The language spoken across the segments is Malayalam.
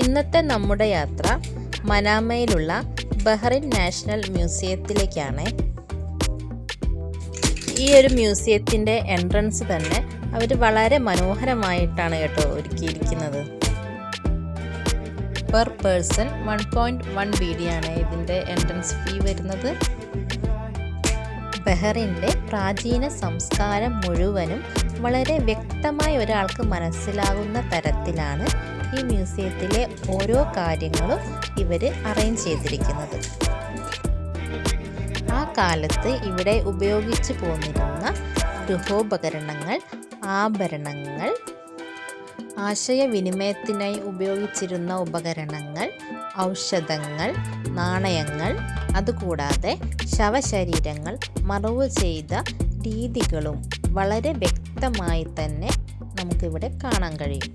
ഇന്നത്തെ നമ്മുടെ യാത്ര മനാമയിലുള്ള ബഹ്റിൻ നാഷണൽ മ്യൂസിയത്തിലേക്കാണ്. ഈ ഒരു മ്യൂസിയത്തിന്റെ എൻട്രൻസ് തന്നെ അവർ വളരെ മനോഹരമായിട്ടാണ് കേട്ടോ ഒരുക്കിയിരിക്കുന്നത്. Per person one point one B D ആണ് ഇതിന്റെ എൻട്രൻസ് ഫീ വരുന്നത്. ബഹ്റിന്റെ പ്രാചീന സംസ്കാരം മുഴുവനും വളരെ വ്യക്തമായി ഒരാൾക്ക് മനസ്സിലാകുന്ന തരത്തിലാണ് ഈ മ്യൂസിയത്തിലെ ഓരോ കാര്യങ്ങളും ഇവർ അറേഞ്ച് ചെയ്തിരിക്കുന്നത്. ആ കാലത്ത് ഇവിടെ ഉപയോഗിച്ചു പോന്നിരുന്ന ഗൃഹോപകരണങ്ങൾ ആഭരണങ്ങൾ ആശയവിനിമയത്തിനായി ഉപയോഗിച്ചിരുന്ന ഉപകരണങ്ങൾ ഔഷധങ്ങൾ നാണയങ്ങൾ അതുകൂടാതെ ശവശരീരങ്ങൾ മറവ് ചെയ്ത രീതികളും വളരെ വ്യക്തമായി തന്നെ നമുക്കിവിടെ കാണാൻ കഴിയും.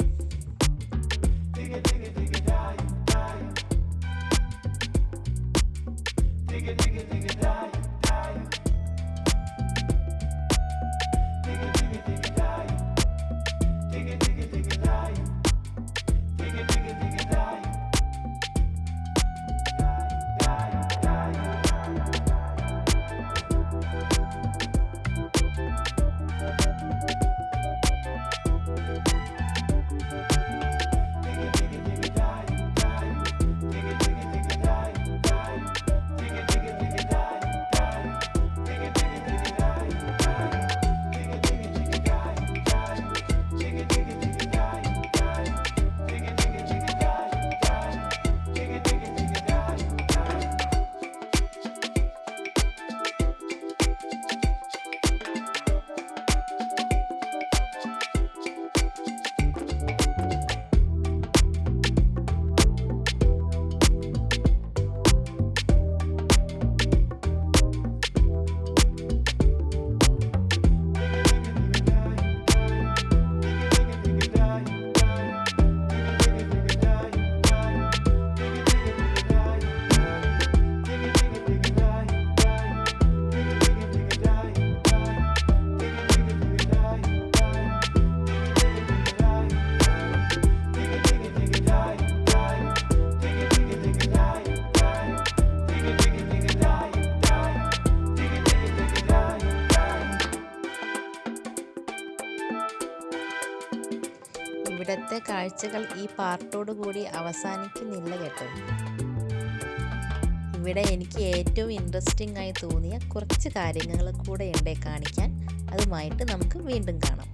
ഇവിടുത്തെ കാഴ്ചകൾ ഈ പാർട്ടോട് കൂടി അവസാനിക്കുന്നില്ല കേട്ടോ. ഇവിടെ എനിക്ക് ഏറ്റവും ഇൻട്രസ്റ്റിംഗ് ആയി തോന്നിയ കുറച്ച് കാര്യങ്ങൾ കൂടെ ഉണ്ടെ കാണിക്കാൻ അതുമായിട്ട് നമുക്ക് വീണ്ടും കാണാം.